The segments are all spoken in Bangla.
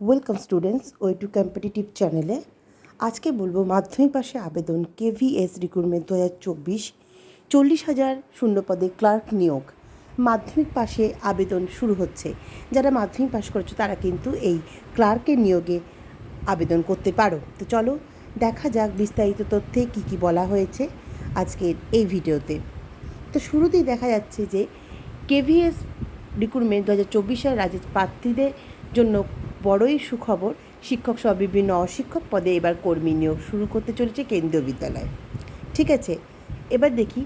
Welcome students way to competitive চ্যানেলে আজকে বলব মাধ্যমিক পাশে আবেদন কেভিএস রিক্রুটমেন্ট দু হাজার চব্বিশ, চল্লিশ হাজার শূন্য পদে ক্লার্ক নিয়োগ। মাধ্যমিক পাশে আবেদন শুরু হচ্ছে। যারা মাধ্যমিক পাশ করেছ, তারা কিন্তু এই ক্লার্কের নিয়োগে আবেদন করতে পারো। তো চলো, দেখা যাক বিস্তারিত তথ্যে কী কী বলা হয়েছে আজকের এই ভিডিওতে। তো শুরুতেই দেখা যাচ্ছে যে কেভিএস রিক্রুটমেন্ট দু হাজার চব্বিশে রাজ্যের প্রার্থীদের জন্য বড়ই সুখবর, শিক্ষক সহ বিভিন্ন অশিক্ষক পদে এবার কর্মী নিয়োগ শুরু করতে চলেছে কেন্দ্রীয় বিদ্যালয়। ঠিক আছে, এবার দেখি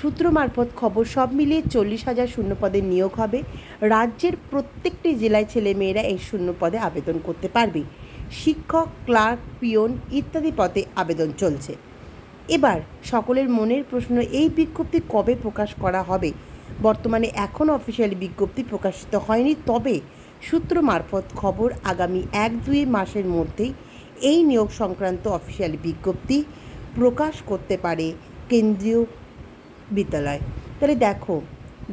সূত্র মারফত খবর সব মিলিয়ে চল্লিশ হাজার শূন্য পদে নিয়োগ হবে। রাজ্যের প্রত্যেকটি জেলায় ছেলেমেয়েরা এই শূন্য পদে আবেদন করতে পারবে। শিক্ষক, ক্লার্ক, পিয়ন ইত্যাদি পদে আবেদন চলছে। এবার সকলের মনের প্রশ্ন, এই বিজ্ঞপ্তি কবে প্রকাশ করা হবে? বর্তমানে এখনও অফিসিয়ালি বিজ্ঞপ্তি প্রকাশিত হয়নি, তবে সূত্র মারফত খবর আগামী এক দুই মাসের মধ্যেই এই নিয়োগ সংক্রান্ত অফিসিয়ালি বিজ্ঞপ্তি প্রকাশ করতে পারে কেন্দ্রীয় বিদ্যালয়। তাহলে দেখো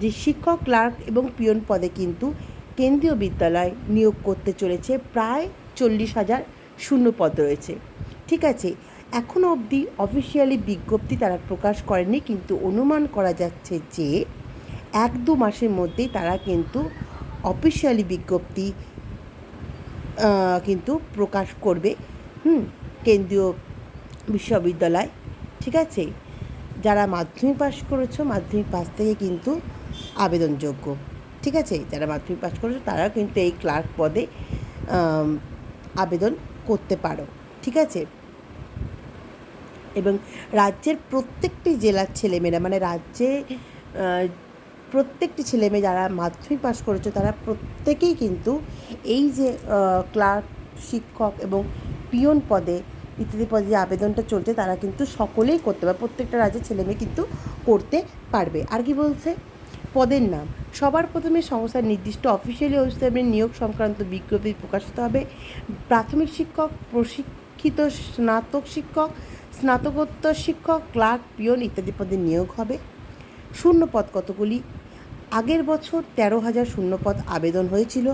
যে শিক্ষক, ক্লার্ক এবং পিয়ন পদে কিন্তু কেন্দ্রীয় বিদ্যালয় নিয়োগ করতে চলেছে প্রায় চল্লিশ হাজার শূন্য পদ রয়েছে। ঠিক আছে এখনও অবধি অফিসিয়ালি বিজ্ঞপ্তি তারা প্রকাশ করেনি, কিন্তু অনুমান করা যাচ্ছে যে এক দু মাসের মধ্যেই তারা কিন্তু অফিসিয়ালি বিজ্ঞপ্তি কিন্তু প্রকাশ করবে, হুম, কেন্দ্রীয় বিশ্ববিদ্যালয়, ঠিক আছে? যারা মাধ্যমিক পাস করেছ, মাধ্যমিক পাস থেকে কিন্তু আবেদনযোগ্য, ঠিক আছে? যারা মাধ্যমিক পাস করেছ তারা কিন্তু এই ক্লার্ক পদে আবেদন করতে পারো, ঠিক আছে? এবং রাজ্যের প্রত্যেকটি জেলার ছেলেমেয়েরা মানে রাজ্যে প্রত্যেকটি ছেলেমেয়ে যারা মাধ্যমিক পাশ করেছে, তারা প্রত্যেকেই কিন্তু এই যে ক্লার্ক, শিক্ষক এবং পিয়ন পদে, ইত্যাদি পদে যে আবেদনটা চলছে, তারা কিন্তু সকলেই করতে পারে প্রত্যেকটা রাজ্যের ছেলেমেয়ে কিন্তু করতে পারবে। আর কি বলছে? পদের নাম। সবার প্রথমে সংস্থার নির্দিষ্ট অফিসিয়ালি ওয়েবসাইটে নিয়োগ সংক্রান্ত বিজ্ঞপ্তি প্রকাশিত হবে। প্রাথমিক শিক্ষক, প্রশিক্ষিত স্নাতক শিক্ষক, স্নাতকোত্তর শিক্ষক, ক্লার্ক, পিয়ন ইত্যাদি পদে নিয়োগ হবে। শূন্য পদ কতগুলি? আগের বছর তেরো হাজার শূন্য পদ আবেদন হয়েছিল,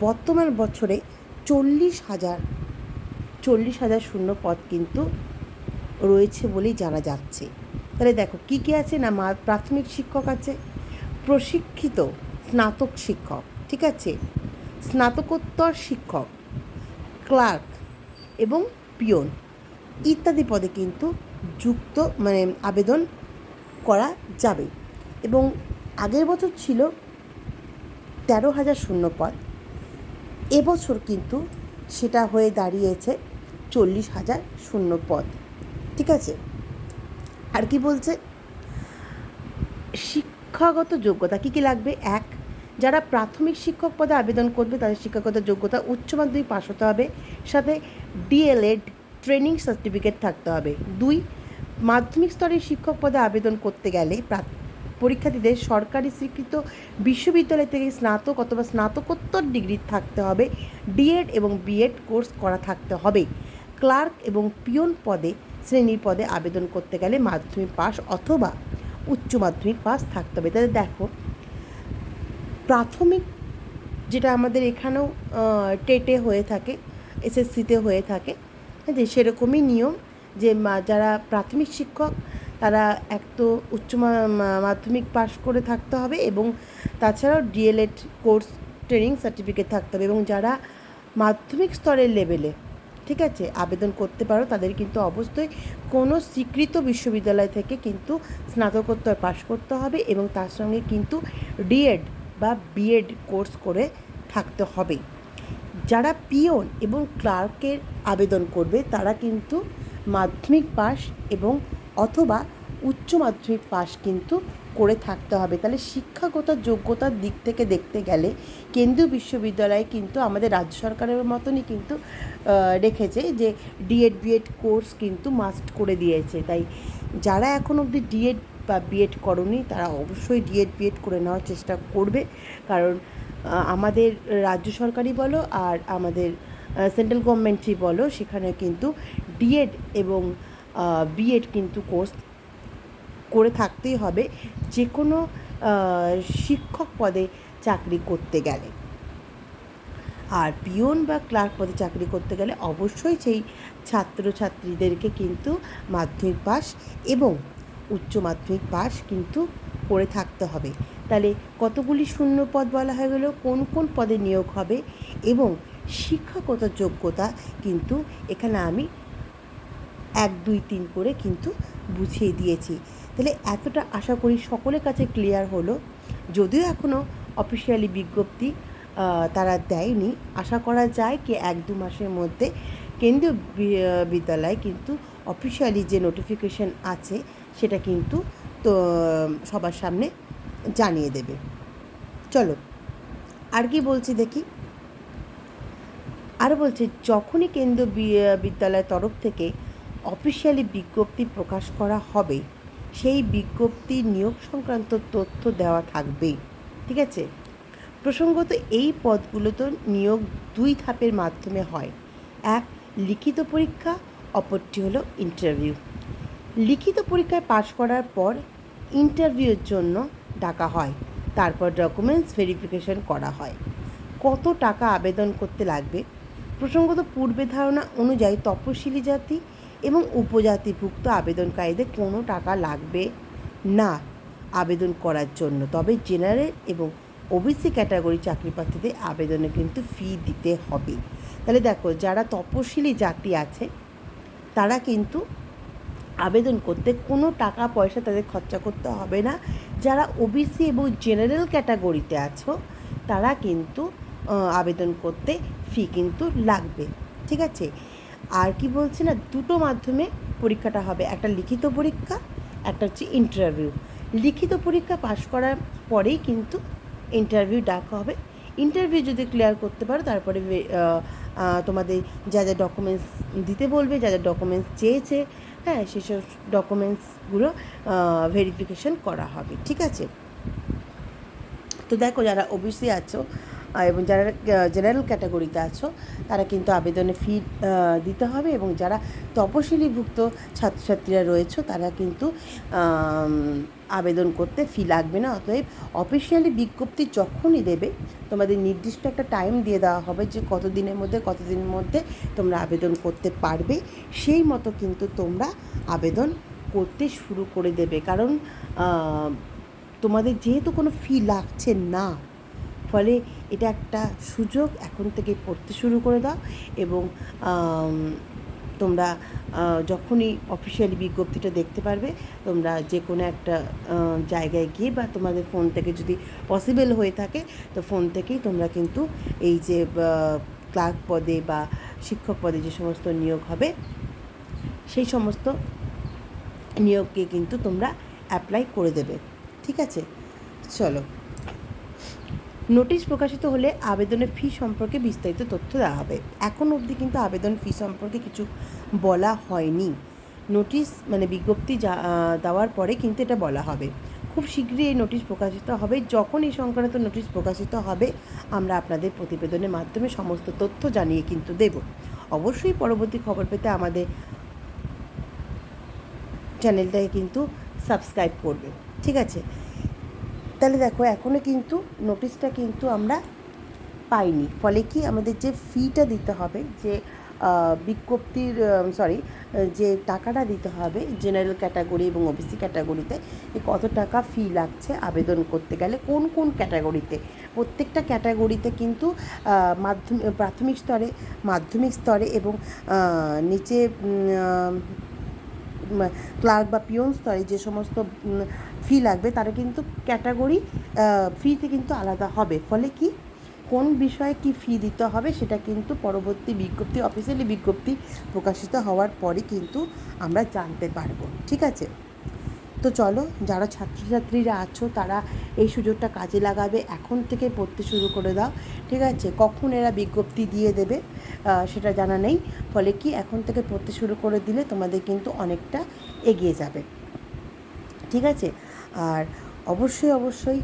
বর্তমান বছরে চল্লিশ হাজার চল্লিশ হাজার শূন্য পদ কিন্তু রয়েছে বলেই জানা যাচ্ছে। তাহলে দেখো, কী কী আছে? না, মা, প্রাথমিক শিক্ষক আছে, প্রশিক্ষিত স্নাতক শিক্ষক, ঠিক আছে? স্নাতকোত্তর শিক্ষক, ক্লার্ক এবং পিয়ন ইত্যাদি পদে কিন্তু যুক্ত মানে আবেদন করা যাবে। এবং আগের বছর ছিল তেরো হাজার শূন্য পদ। এবছর কিন্তু সেটা হয়ে দাঁড়িয়েছে চল্লিশ হাজার শূন্য পদ। ঠিক আছে? আর কি বলছে? শিক্ষাগত যোগ্যতা কী কী লাগবে? এক, যারা প্রাথমিক শিক্ষক পদে আবেদন করবে তাদের শিক্ষাগত যোগ্যতা উচ্চ মাধ্যমিক পাশ হতে হবে। সাথে ডিএলএড ট্রেনিং সার্টিফিকেট থাকতে হবে। দুই, মাধ্যমিক স্তরের শিক্ষক পদে আবেদন করতে গেলে পরীক্ষার্থীদের সরকারি স্বীকৃত বিশ্ববিদ্যালয় থেকে স্নাতক অথবা স্নাতকোত্তর ডিগ্রি থাকতে হবে, ডিএড এবং বিএড কোর্স করা থাকতে হবে। ক্লার্ক এবং পিয়ন পদে শ্রেণির পদে আবেদন করতে গেলে মাধ্যমিক পাস অথবা উচ্চ মাধ্যমিক পাস থাকতে হবে। তাহলে দেখো, প্রাথমিক যেটা আমাদের এখানেও টেটে হয়ে থাকে, এসএসসিতে হয়ে থাকে যে সেরকমই নিয়ম যে যারা প্রাথমিক শিক্ষক তারা এক তো উচ্চ মাধ্যমিক পাশ করে থাকতে হবে এবং তাছাড়াও ডিএলএড কোর্স, ট্রেনিং সার্টিফিকেট থাকতে হবে এবং যারা মাধ্যমিক স্তরের লেভেলে ঠিক আছে, আবেদন করতে পারো, তাদের কিন্তু অবশ্যই কোনো স্বীকৃত বিশ্ববিদ্যালয় থেকে কিন্তু স্নাতকোত্তর পাশ করতে হবে এবং তার সঙ্গে কিন্তু ডিএড বা বিএড কোর্স করে থাকতে হবে। যারা পিয়ন এবং ক্লার্কের আবেদন করবে, তারা কিন্তু মাধ্যমিক পাস এবং অথবা উচ্চ মাধ্যমিক পাস কিন্তু করে থাকতে হবে। তাহলে শিক্ষাগত যোগ্যতার দিক থেকে দেখতে গেলে কেন্দ্রীয় বিশ্ববিদ্যালয় কিন্তু আমাদের রাজ্য সরকারের মতনই কিন্তু রেখেছে যে ডিএড, বিএড কোর্স কিন্তু মাস্ট করে দিয়েছে। তাই যারা এখন অবধি ডিএড বা বিএড করনি, তারা অবশ্যই ডিএড, বিএড করে নেওয়ার চেষ্টা করবে। কারণ আমাদের রাজ্য সরকারই বলো আর আমাদের সেন্ট্রাল গভর্নমেন্টই বলো, সেখানে কিন্তু ডিএড এবং বিএড কিন্তু কোর্স করে থাকতেই হবে যে কোনো শিক্ষক পদে চাকরি করতে গেলে। আর পিয়ন বা ক্লার্ক পদে চাকরি করতে গেলে অবশ্যই সেই ছাত্রছাত্রীদেরকে কিন্তু মাধ্যমিক পাস এবং উচ্চ মাধ্যমিক পাস কিন্তু করে থাকতে হবে। তাহলে কতগুলি শূন্য পদ বলা হয়ে গেল, কোন কোন পদে নিয়োগ হবে এবং শিক্ষাগত যোগ্যতা কিন্তু এখানে আমি এক, দুই, তিন করে কিন্তু বুঝিয়ে দিয়েছি। তাহলে এতটা আশা করি সকলের কাছে ক্লিয়ার হলো। যদিও এখনও অফিসিয়ালি বিজ্ঞপ্তি তারা দেয়নি। আশা করা যায় কি এক, দু মাসের মধ্যে কেন্দ্রীয় বিদ্যালয় কিন্তু অফিসিয়ালি যে নোটিফিকেশন আছে, সেটা কিন্তু তো, সবার সামনে জানিয়ে দেবে। চলো, আর কি বলছি দেখি? আর বলছে, যখনই কেন্দ্রীয় বি- বিদ্যালয়ের তরফ থেকে অফিসিয়ালি বিজ্ঞপ্তি প্রকাশ করা হবে। সেই বিজ্ঞপ্তি নিয়োগ সংক্রান্ত তথ্য দেওয়া থাকবেই ঠিক আছে? প্রসঙ্গত এই পদগুলোতে নিয়োগ দুই ধাপের মাধ্যমে হয়। এক, লিখিত পরীক্ষা, অপরটি হলো ইন্টারভিউ লিখিত পরীক্ষায় পাশ করার পর ইন্টারভিউর জন্য ডাকা হয়। তারপর ডকুমেন্টস ভেরিফিকেশন করা হয়। কত টাকা আবেদন করতে লাগবে? প্রসঙ্গত পূর্বে ধারণা অনুযায়ী তপশিলি জাতি এবং উপজাতিভুক্ত আবেদনকারীদের কোনো টাকা লাগবে না আবেদন করার জন্য। তবে জেনারেল এবং ওবিসি ক্যাটাগরি চাকরি প্রার্থীদের আবেদনে কিন্তু ফি দিতে হবে। তাহলে দেখো, যারা তপশিলি জাতি আছে, তারা কিন্তু আবেদন করতে কোনো টাকা পয়সা তাদের খরচা করতে হবে না। যারা ওবিসি এবং জেনারেল ক্যাটাগরিতে আছো, তারা কিন্তু আবেদন করতে ফি কিন্তু লাগবে। ঠিক আছে? আর কি বলছি না, দুটো মাধ্যমে পরীক্ষাটা হবে, একটা লিখিত পরীক্ষা, একটা হচ্ছে ইন্টারভিউ লিখিত পরীক্ষা পাশ করার পরেই কিন্তু ইন্টারভিউ ডাকা হবে। ইন্টারভিউ যদি ক্লিয়ার করতে পারো, তারপরে তোমাদের যা যা ডকুমেন্টস দিতে বলবে, যা যা ডকুমেন্টস চেয়েছে হ্যাঁ সেসব ডকুমেন্টসগুলো ভেরিফিকেশন করা হবে, ঠিক আছে? তো দেখো যারা ওবিসি আছো এবং যারা জেনারেল ক্যাটাগরিতে আছো, তারা কিন্তু আবেদনে ফি দিতে হবে এবং যারা তপশিলিভুক্ত ছাত্রছাত্রীরা রয়েছে, তারা কিন্তু আবেদন করতে ফি লাগবে না। অতএব অফিসিয়ালি বিজ্ঞপ্তি যখনই দেবে, তোমাদের নির্দিষ্ট একটা টাইম দিয়ে দেওয়া হবে যে কত দিনের মধ্যে কত দিনের মধ্যে তোমরা আবেদন করতে পারবে, সেই মতো কিন্তু তোমরা আবেদন করতে শুরু করে দেবে। কারণ তোমাদের যেহেতু কোনো ফি লাগছে না ফলে এটা একটা সুযোগ এখন থেকে পড়তে শুরু করে দাও এবং তোমরা যখনই অফিসিয়ালি বিজ্ঞপ্তিটা দেখতে পারবে, তোমরা যে কোনো একটা জায়গায় গিয়ে বা তোমাদের ফোন থেকে যদি পসিবল হয়ে থাকে, তো ফোন থেকেই তোমরা কিন্তু এই যে ক্লার্ক পদে বা শিক্ষক পদে যে সমস্ত নিয়োগ হবে, সেই সমস্ত নিয়োগকে কিন্তু তোমরা অ্যাপ্লাই করে দেবে। ঠিক আছে? চলো। নোটিশ প্রকাশিত হলে আবেদনের ফি সম্পর্কে বিস্তারিত তথ্য দেওয়া হবে। এখন অবধি কিন্তু আবেদন ফি সম্পর্কে কিছু বলা হয়নি। নোটিশ মানে বিজ্ঞপ্তি দেওয়ার পরে কিন্তু এটা বলা হবে। খুব শীঘ্রই এই নোটিশ প্রকাশিত হবে। যখন এই সংক্রান্ত নোটিশ প্রকাশিত হবে, আমরা আপনাদের প্রতিবেদনের মাধ্যমে সমস্ত তথ্য জানিয়ে কিন্তু দেব। অবশ্যই পরবর্তী খবর পেতে আমাদের চ্যানেলটাকে কিন্তু সাবস্ক্রাইব করবে ঠিক আছে? তাহলে দেখো এখনও কিন্তু নোটিশটা কিন্তু আমরা পাইনি। ফলে কি আমাদের যে ফিটা দিতে হবে, যে বিজ্ঞপ্তির সরি যে টাকাটা দিতে হবে জেনারেল ক্যাটাগরি এবং ওবিসি ক্যাটাগরিতে কত টাকা ফি লাগছে আবেদন করতে গেলে, কোন কোন ক্যাটাগরিতে প্রত্যেকটা ক্যাটাগরিতে কিন্তু মাধ্যমিক প্রাথমিক স্তরে, মাধ্যমিক স্তরে এবং নিচে ক্লার্ক বা পিয়ন স্তরে যে সমস্ত ফি লাগবে, তারা কিন্তু ক্যাটাগরি ফিতে কিন্তু আলাদা হবে। ফলে কি? কোন বিষয়ে কি ফি দিতে হবে, সেটা কিন্তু পরবর্তী বিজ্ঞপ্তি অফিসিয়ালি বিজ্ঞপ্তি প্রকাশিত হওয়ার পরে কিন্তু আমরা জানতে পারব। ঠিক আছে? তো চলো, যারা ছাত্রছাত্রীরা আছো, তারা এই সুযোগটা কাজে লাগাবে। এখন থেকে পড়তে শুরু করে দাও, ঠিক আছে? কখন এরা বিজ্ঞপ্তি দিয়ে দেবে সেটা জানা নেই। ফলে কি, এখন থেকে পড়তে শুরু করে দিলে তোমাদের কিন্তু অনেকটা এগিয়ে যাবে। ঠিক আছে? আর অবশ্যই অবশ্যই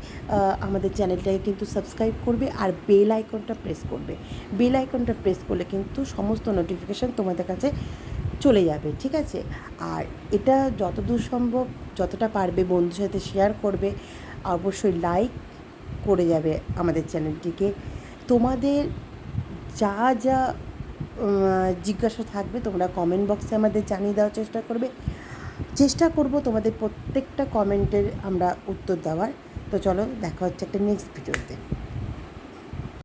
আমাদের চ্যানেলটাকে কিন্তু সাবস্ক্রাইব করবে আর বেল আইকনটা প্রেস করবে। বেল আইকনটা প্রেস করলে কিন্তু সমস্ত নোটিফিকেশান তোমাদের কাছে চলে যাবে, ঠিক আছে? আর এটা যতদূর সম্ভব, যতটা পারবে বন্ধুর সাথে শেয়ার করবে, অবশ্যই লাইক করে যাবে আমাদের চ্যানেলটিকে তোমাদের যা যা জিজ্ঞাসা থাকবে, তোমরা কমেন্ট বক্সে আমাদের জানিয়ে দেওয়ার চেষ্টা করবে। চেষ্টা করব তোমাদের প্রত্যেকটা কমেন্টের আমরা উত্তর দেওয়ার। তো চলো, দেখা হচ্ছে একটা নেক্সট ভিডিওতে